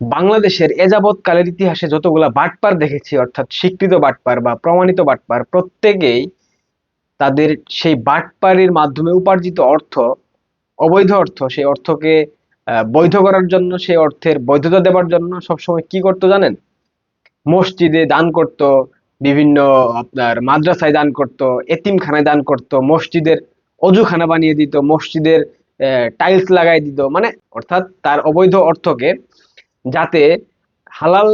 বাংলাদেশের এযাবৎকালের ইতিহাসে যতগুলা বাটপার দেখেছি, অর্থাৎ স্বীকৃত বাটপার বা প্রমাণিত বাটপার, প্রত্যেকেই তাদের সেই বাটপারির মাধ্যমে উপার্জিত অর্থ, অবৈধ অর্থ, সেই অর্থকে বৈধ করার জন্য, সেই অর্থের বৈধতা দেওয়ার জন্য সবসময় কি করতো জানেন? মসজিদে দান করত, বিভিন্ন আপনার মাদ্রাসায় দান করত, এতিমখানায় দান করত, মসজিদের অজুখানা বানিয়ে দিত, মসজিদের টাইলস লাগাই দিত মানে অর্থাৎ তার অবৈধ অর্থকে যাতে হালাল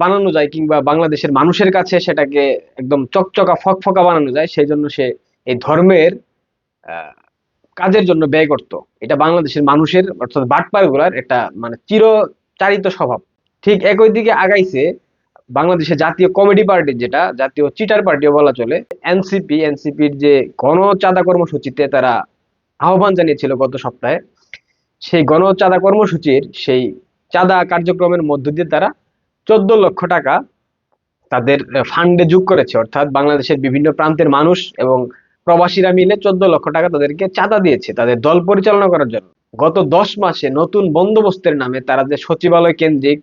বানানো যায় কিংবা বাংলাদেশের মানুষের কাছে সেটাকে একদম চকচকা, ফকফকা বানানো যায়, সেই জন্য সে এই ধর্মের কাজের জন্য ব্যয় করত। এটা বাংলাদেশের মানুষের অর্থাৎ বাটপারগুলার একটা মানে চিরচারিত স্বভাব। ঠিক একই দিকে আগাইছে বাংলাদেশের জাতীয় কমেডি পার্টি যেটা, জাতীয় চিটার পার্টিও বলা চলে। এনসিপি এনসিপির যে গণ চাঁদা কর্মসূচিতে তারা আহ্বান জানিয়েছিল গত সপ্তাহে। সেই গণ চাঁদা কর্মসূচির সেই চাঁদা কার্যক্রমের মধ্য দিয়ে তারা চোদ্দ লক্ষ টাকা তাদের ফান্ডে যোগ করেছে। অর্থাৎ বাংলাদেশের বিভিন্ন প্রান্তের মানুষ এবং প্রবাসীরা মিলে চোদ্দ লক্ষ টাকা তাদেরকে চাঁদা দিয়েছে। তাদের দল পরিচালনা করার জন্য। গত দশ মাসে নতুন বন্দোবস্তের নামে তারা যে সচিবালয় কেন্দ্রিক,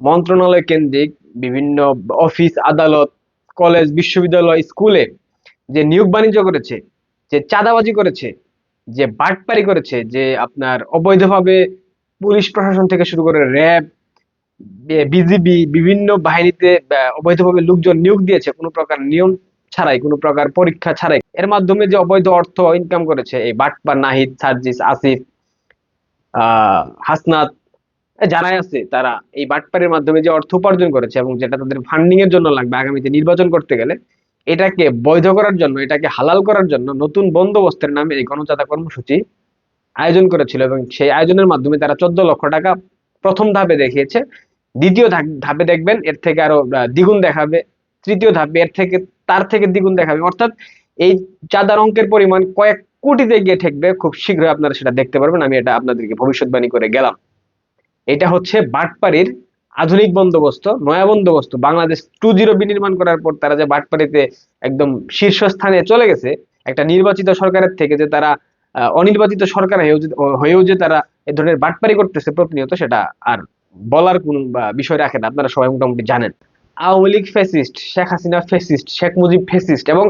মন্ত্রণালয় কেন্দ্রিক, বিভিন্ন অফিস, আদালত, কলেজ, বিশ্ববিদ্যালয়, স্কুলে যে নিয়োগ বাণিজ্য করেছে, যে চাঁদাবাজি করেছে, যে বাটপারি করেছে, যে আপনার অবৈধভাবে পুলিশ প্রশাসন থেকে শুরু করে র্যাব বিজিবি, বিভিন্ন বাহিনীতে অবৈধভাবে লোকজন নিয়োগ দিয়েছে। কোনো প্রকার নিয়ম ছাড়াই, কোনো প্রকার পরীক্ষা ছাড়াই। এর মাধ্যমে যে অবৈধ অর্থ ইনকাম করেছে, এই বাটপার নাহিদ, সার্জিস, আসিফ হাসনাত যারাই আছে, তারা এই বাটপারের মাধ্যমে যে অর্থ উপার্জন করেছে এবং যেটা তাদের ফান্ডিং এর জন্য লাগবে আগামীতে নির্বাচন করতে গেলে, এটাকে বৈধ করার জন্য, এটাকে হালাল করার জন্য নতুন বন্দোবস্তের নামে এই গণচাঁদা কর্মসূচি আয়োজন করেছিল এবং সেই আয়োজনের মাধ্যমে তারা চোদ্দ লক্ষ টাকা প্রথম ধাপে দেখিয়েছে। দ্বিতীয় ধাপে দেখবেন এর থেকে আরও দ্বিগুণ দেখাবে। তৃতীয় ধাপে এর থেকে, তার থেকে দ্বিগুণ দেখাবে। অর্থাৎ এই চাঁদার অঙ্কের পরিমাণ কয়েক কোটিতে গিয়ে ঠেকবে। খুব শীঘ্রই আপনারা সেটা দেখতে পারবেন। আমি এটা আপনাদেরকে ভবিষ্যৎবাণী করে গেলাম। এটা হচ্ছে বাটপাড়ির আধুনিক বন্দোবস্ত, নয়া বন্দোবস্ত। বাংলাদেশ টু জিরো বিনির্মাণ করার পর তারা যে বাটপাড়িতে একদম শীর্ষস্থানে চলে গেছে, একটা নির্বাচিত সরকারের থেকে যে তারা অনির্বাচিত সরকার হয়েও যে তারা এ ধরনের বাটপাড়ি করতেছে প্রতিনিয়ত, সেটা আর বলার কোন বিষয় রাখে না। আপনারা সবাই মোটামুটি জানেন। Awami League fascist Sheikh Hasina fascist Sheikh Mujib fascist এবং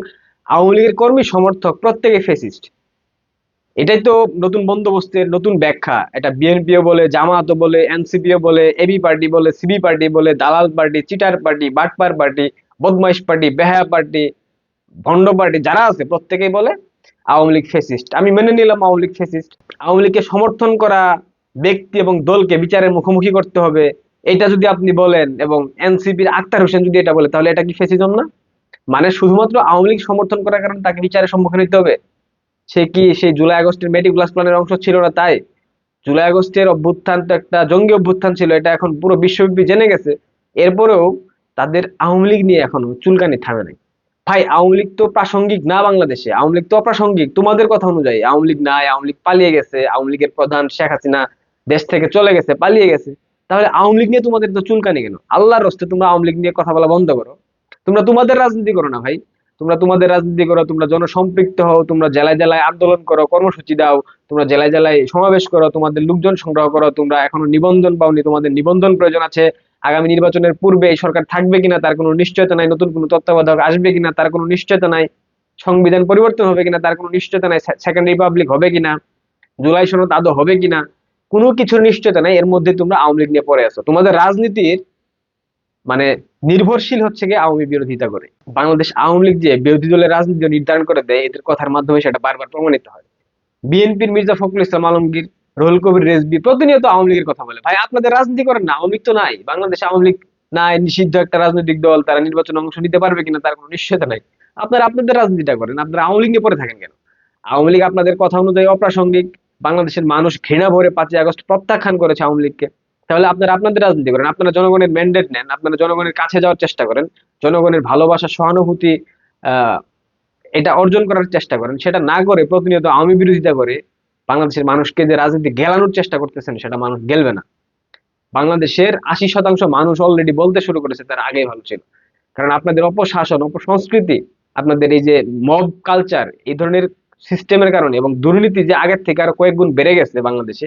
আওয়ামী লীগের কর্মী সমর্থক প্রত্যেকে ফেসিস্ট এটাই তো নতুন বন্দোবস্তের নতুন ব্যাখ্যা। এটা বিএনপিও বলে, জামাতও বলে, এনসিপিও বলে, এবি পার্টি বলে, সিবি পার্টি বলে, দালাল পার্টি, চিটার পার্টি, বাটপার পার্টি, বদমাইশ পার্টি, বেহায়া পার্টি, ভণ্ড পার্টি, যারা আছে প্রত্যেকেই বলে আওয়ামী লীগ ফেসিস্ট আমি মেনে নিলাম আওয়ামী লীগ ফেসিস্ট আওয়ামী লীগকে সমর্থন করা ব্যক্তি এবং দলকে বিচারের মুখোমুখি করতে হবে, এটা যদি আপনি বলেন এবং এনসিপির আক্তার হোসেন যদি এটা বলে, তাহলে এটা কি ফেসিজম না? মানে শুধুমাত্র আওয়ামী লীগ সমর্থন করার কারণে তাকে বিচারের সম্মুখীন হতে হবে? সে কি সেই জুলাই আগস্টের মেটিকুলাস প্ল্যানের অংশ ছিল না তাই? জুলাই আগস্টের অভ্যুত্থান তো একটা জঙ্গি অভ্যুত্থান ছিল, এটা এখন পুরো বিশ্বব্যাপী জেনে গেছে। এরপরেও তাদের আওয়ামী লীগ নিয়ে এখনও চুলকানি থামে নাই। ভাই, আওয়ামী লীগ তো প্রাসঙ্গিক না বাংলাদেশে, আওয়ামী লীগ তো অপ্রাসঙ্গিক। তোমাদের কথা অনুযায়ী, আওয়ামী লীগ নাই, আওয়ামী লীগ পালিয়ে গেছে, আওয়ামী লীগের প্রধান শেখ হাসিনা দেশ থেকে চলে গেছে, পালিয়ে গেছে। তাহলে আওয়ামী লীগ নিয়ে তোমাদের তো চুলকানি কেন? আল্লাহর রস্তে তোমরা আওয়ামী লীগ নিয়ে কথা বলা বন্ধ করো। তোমরা তোমাদের রাজনীতি করো না ভাই। তোমরা তোমাদের রাজনীতি করো, তোমরা জনসম্পৃক্ত হও, তোমরা জেলায় জেলায় আন্দোলন করো, কর্মসূচি দাও, তোমরা জেলায় জেলায় সমাবেশ করো, তোমাদের লোকজন সংগ্রহ করো, তোমরা এখনও নিবন্ধন পাওনি, তোমাদের নিবন্ধন প্রয়োজন আছে। আগামী নির্বাচনের পূর্বে এই সরকার থাকবে কিনা তার কোনো নিশ্চয়তা নাই, নতুন কোনো তত্ত্বাবধায়ক আসবে কিনা তার কোনো নিশ্চয়তা নাই, সংবিধান পরিবর্তন হবে কিনা তার কোনো নিশ্চয়তা নাই সেকেন্ড রিপাবলিক হবে কিনা, জুলাই সনদ আদৌ হবে কিনা, কোনো কিছুর নিশ্চয়তা নাই, এর মধ্যে তোমরা আওয়ামী লীগ নিয়ে পড়ে আছো। তোমাদের রাজনীতির মানে নির্ভরশীল হচ্ছে গিয়ে আওয়ামী বিরোধিতা করে। বাংলাদেশ আওয়ামী লীগ যে বিরোধী দলের রাজনীতি নির্ধারণ করে দেয়, এদের কথার মাধ্যমে সেটা বারবার প্রমাণিত হয়। বিএনপির মির্জা ফখরুল ইসলাম আলমগীর রুহুল কবির রেজবি প্রতিনিয়ত আওয়ামী লীগের কথা বলে। ভাই, আপনাদের রাজনীতি করেন না। আওয়ামী তো নাই। বাংলাদেশে আওয়ামী লীগ নাই। নিষিদ্ধ একটা রাজনৈতিক দল, তারা নির্বাচনে অংশ নিতে পারবে কিনা তার কোনো নিশ্চয়তা নাই। আপনারা, আপনাদের রাজনীতিটা করেন। আপনারা আওয়ামী লীগ পড়ে থাকেন কেন? আওয়ামী লীগ আপনাদের কথা অনুযায়ী অপ্রাসঙ্গিক। বাংলাদেশের মানুষ ঘৃণা ভরে পাঁচই আগস্ট প্রত্যাখ্যান করেছে আওয়ামী লীগকে। তাহলে আপনারা, আপনাদের রাজনীতি করেন। আপনারা জনগণের ম্যান্ডেট নেন। আপনারা জনগণের কাছে যাওয়ার চেষ্টা করেন। জনগণের ভালোবাসা, সহানুভূতি এটা অর্জন করার চেষ্টা করেন। সেটা না করে প্রতিনিয়ত আওয়ামী বিরোধিতা করে বাংলাদেশের মানুষকে যে রাজনীতি গেলানোর চেষ্টা করতেছেন, সেটা মানুষ গেলবে না। বাংলাদেশের আশি শতাংশ মানুষ অলরেডি বলতে শুরু করেছে, তার আগেই ভালো ছিল। কারণ আপনাদের অপশাসন, অপসংস্কৃতি, আপনাদের এই যে মব কালচার এই ধরনের সিস্টেমের কারণে এবং দুর্নীতি যে আগের থেকে আরও কয়েক গুণ বেড়ে গেছে বাংলাদেশে,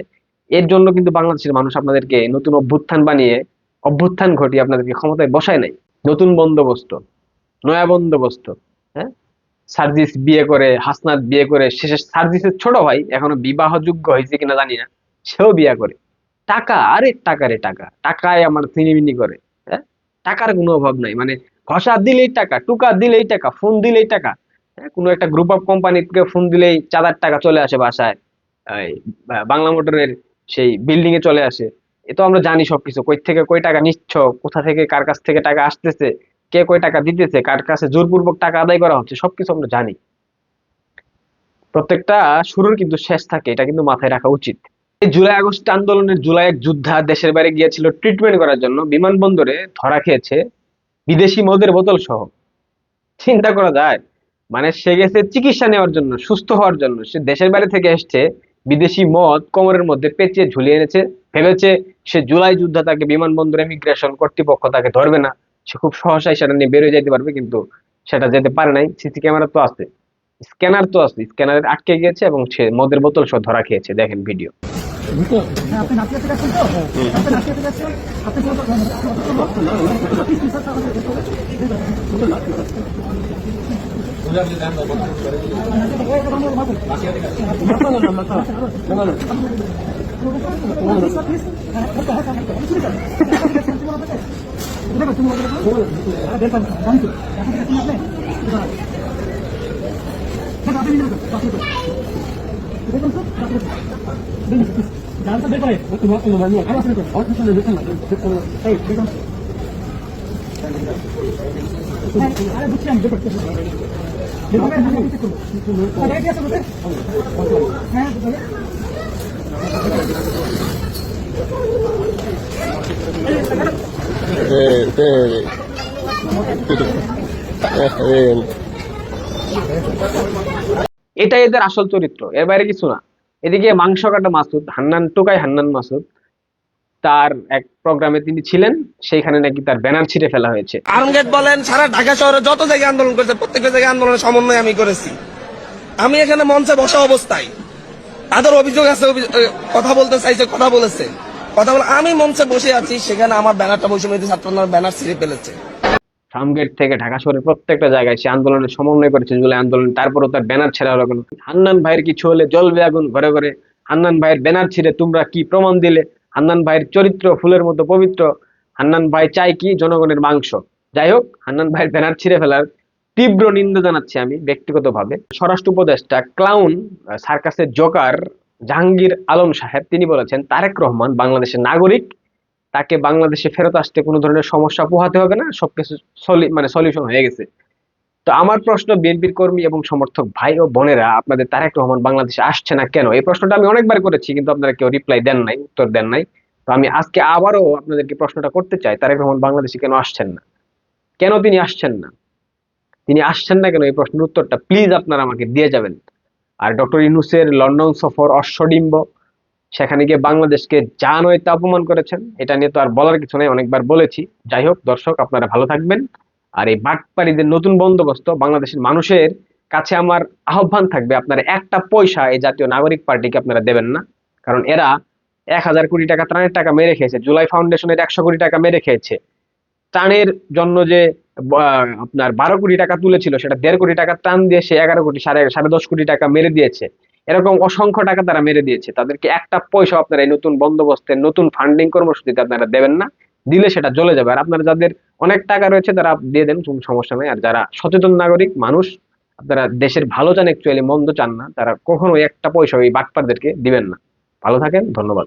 এর জন্য কিন্তু বাংলাদেশের মানুষ আপনাদেরকে নতুন অভ্যুত্থান বানিয়ে, অভ্যুত্থান ঘটিয়ে আপনাদেরকে ক্ষমতায় বসায় নাই। নতুন বন্দোবস্ত, নয়া বন্দোবস্ত হ্যাঁ? সার্জিস বিয়ে করে, হাসনাত বিয়ে করে, শেষে সার্জিসের ছোট ভাই এখনও বিবাহযোগ্য হয়েছে কিনা জানি না, সেও বিয়ে করে। টাকা, আরে টাকা রে টাকা, টাকায় আমার চিনিমিনি করে হ্যাঁ? টাকার কোনো অভাব নাই মানে ঘষা দিলেই টাকা, টুকা দিলেই টাকা, ফোন দিলেই টাকা হ্যাঁ? কোনো একটা গ্রুপ অফ কোম্পানি থেকে ফোন দিলেই চাঁদার টাকা চলে আসে বাসায় বাংলা মোটরের সেই বিল্ডিং এ চলে আসে। এ তো আমরা জানি সবকিছু, কই থেকে কই টাকা নিচ্ছ, কোথা থেকে, কার কাছ থেকে টাকা আসতেছে কে কয় টাকা দিতেছে, কার কাছে জোরপূর্বক টাকা আদায় করা হচ্ছে, সবকিছু আমরা জানি। প্রত্যেকটা শুরুর কিন্তু শেষ থাকে, এটা কিন্তু মাথায় রাখা উচিত। জুলাই আগস্ট আন্দোলনের জুলাই এক যোদ্ধা দেশের বাইরে গিয়েছিল ট্রিটমেন্ট করার জন্য, বিমানবন্দরে ধরা খেয়েছে বিদেশি মদের বোতল সহ। চিন্তা করা যায় মানে সে গেছে চিকিৎসা নেওয়ার জন্য, সুস্থ হওয়ার জন্য, সে দেশের বাইরে থেকে এসছে, বিদেশি মদ কোমরের মধ্যে পেঁচিয়ে ঝুলিয়ে এনেছে ভেবেছে সে জুলাই যোদ্ধা তাকে বিমানবন্দরে ইমিগ্রেশন কর্তৃপক্ষ তাকে ধরবে না। সে খুব সহসায় সেটা নিয়ে বেরোয় যেতে পারবে, কিন্তু সেটা যেতে পারে নাই। সিসি ক্যামেরা তো আছে। স্ক্যানার তো আছে স্ক্যানারে আটকে গিয়েছে এবং সে মদের বোতল সহ ধরা খেয়েছে, দেখেন ভিডিও। はい。এটাই এদের আসল চরিত্র। এর বাইরে কিছু না। এদিকে মাংস কাটা মাসুদ, হান্নান টোকাই হান্নান মাসুদ, তার এক প্রোগ্রামে তিনি ছিলেন, সেইখানে নাকি তার ব্যানার ছিঁড়ে ফেলা হয়েছে। আর্মগেট বলেন, সারা ঢাকা শহরে যত জায়গায় আন্দোলন করেছে, প্রত্যেকটা জায়গায় আন্দোলনের সমন্বয় আমি করেছি। আমি এখানে মঞ্চে বসা অবস্থায়। তাদের অভিযোগ আছে কথা বলতে চাইছে, কথা বলেছে। কথা বলে, আমি মঞ্চে বসে আছি, সেখানে আমার ব্যানারটা বৈষম্য ছাত্র ব্যানার ছিঁড়ে ফেলেছে। ফার্মগেট থেকে ঢাকা শহরের প্রত্যেকটা জায়গায় সে আন্দোলনের সমন্বয় করেছে, জুলাই আন্দোলন। তারপরও তার ব্যানার ছেড়া হলো কেন। হান্নান ভাইয়ের কিছু হলে জ্বলবে আগুন ঘরে ঘরে। হান্নান ভাইয়ের ব্যানার ছিঁড়ে তোমরা কি প্রমাণ দিলে? হান্নান ভাইয়ের চরিত্র ফুলের মতো পবিত্র। হান্নান ভাই চাই কি জনগণের মাংস? যাই হোক, হান্নান ভাইয়ের ব্যানার ছিঁড়ে ফেলার তীব্র নিন্দা জানাচ্ছি আমি ব্যক্তিগতভাবে। স্বরাষ্ট্র উপদেষ্টা, ক্লাউন সার্কাসের জোকার জাহাঙ্গীর আলম সাহেব, তিনি বলেছেন, তারেক রহমান বাংলাদেশের নাগরিক, তাকে বাংলাদেশে ফেরত আসতে কোনো ধরনের সমস্যা পোহাতে হবে না, সবকিছু মানে সলিউশন হয়ে গেছে। তো আমার প্রশ্ন বিএনপির কর্মী এবং সমর্থক ভাই ও বোনেরা, আপনাদের তারেক রহমান বাংলাদেশে আসছে না কেন? এই প্রশ্নটা আমি অনেকবার করেছি, কিন্তু আপনারা কেউ রিপ্লাই দেন নাই, উত্তর দেন নাই। তো আমি আজকে আবারও আপনাদেরকে প্রশ্নটা করতে চাই, তারেক রহমান বাংলাদেশে কেন আসছেন না? কেন তিনি আসছেন না? তিনি আসছেন না কেন? এই প্রশ্নের উত্তরটা প্লিজ আপনারা আমাকে দিয়ে যাবেন। আর ডক্টর ইউনুসের লন্ডন সফর অশ্বডিম্ব, সেখানে গিয়ে বাংলাদেশকে যা নয় তা অপমান করেছেন, এটা নিয়ে তো আর বলার কিছু নেই, অনেকবার বলেছি। যাই হোক, দর্শক, আপনারা ভালো থাকবেন। আর এই বাটপাড়িদের নতুন বন্দোবস্ত, বাংলাদেশের মানুষের কাছে আমার আহ্বান থাকবে, আপনারা একটা পয়সা এই জাতীয় নাগরিক পার্টিকে আপনারা দেবেন না। কারণ এরা এক হাজার কোটি টাকা ত্রাণের টাকা মেরে খেয়েছে, জুলাই ফাউন্ডেশনের একশো কোটি টাকা মেরে খেয়েছে। ত্রাণের জন্য যে আপনার বারো কোটি টাকা তুলেছিল, সেটা দেড় কোটি টাকা ত্রাণ দিয়ে সে এগারো কোটি, সাড়ে সাড়ে দশ কোটি টাকা মেরে দিয়েছে। এরকম অসংখ্য টাকা তারা মেরে দিয়েছে। তাদেরকে একটা পয়সা আপনারা এই নতুন বন্দোবস্তের, নতুন ফান্ডিং কর্মসূচিতে আপনারা দেবেন না। দিলে সেটা জ্বলে যাবে। আর আপনারা যাদের অনেক টাকা রয়েছে, তারা দিয়ে দেন, কোনো সমস্যা নেই। আর যারা সচেতন নাগরিক, মানুষ, আপনারা দেশের ভালো চান অ্যাকচুয়ালি মন্দ চান না, তারা কখনো একটা পয়সা ওই বাটপারদেরকে দিবেন না। ভালো থাকেন, ধন্যবাদ।